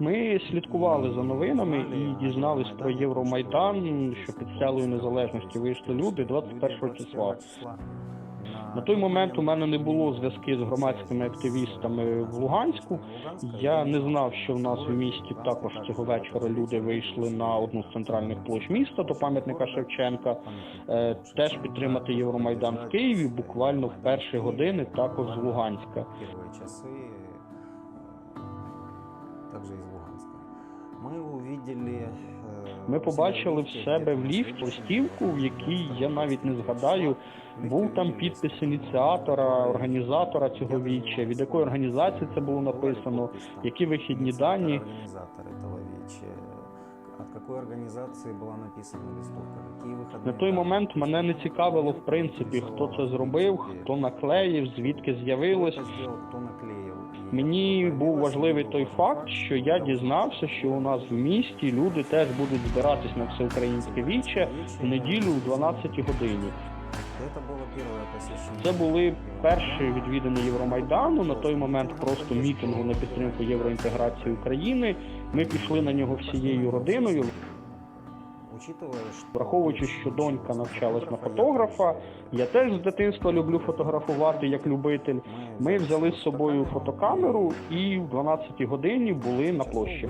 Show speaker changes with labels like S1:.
S1: Ми слідкували за новинами і дізнались про Євромайдан, що під селою незалежності вийшли люди 21 числа. На той момент у мене не було зв'язки з громадськими активістами в Луганську. Я не знав, що в нас в місті також цього вечора люди вийшли на одну з центральних площ міста до пам'ятника Шевченка. Е, Теж підтримати Євромайдан в Києві буквально в перші години, також з Луганська
S2: Первые часы э, также из Луганска. Мы увидели... э,
S1: Ми
S2: у
S1: побачили
S2: себя
S1: в себе в ліфті
S2: лифте
S1: листівку, в якій я навіть не згадаю. Був там підпис ініціатора, організатора цього віччя, від якої організації це було написано, які вихідні дані.
S2: Организатор этого веча. От какой организации была написана листовка? Какие выходные
S1: На той
S2: даты?
S1: момент мене не цікавило в принципі, хто це зробив, хто наклеїв, звідки
S2: Кто
S1: з'явилось.
S2: это сделал, кто наклеил? И
S1: Мені
S2: откуда
S1: був
S2: появилось,
S1: важливий
S2: был
S1: той
S2: тот
S1: факт, що я
S2: что
S1: дізнався, що у нас в місті люди теж будуть збиратись на всеукраїнське віче в неділю о 12 годині.
S2: Это было первое посещение.
S1: Це були перші відвідини Євромайдану. На той момент просто мітингу на підтримку євроінтеграції України. Ми пішли на нього всією родиною. Враховуючи, що донька навчалась на фотографа, я теж з дитинства люблю фотографувати як любитель. Ми взяли з собою фотокамеру і в 12 годині були на площі.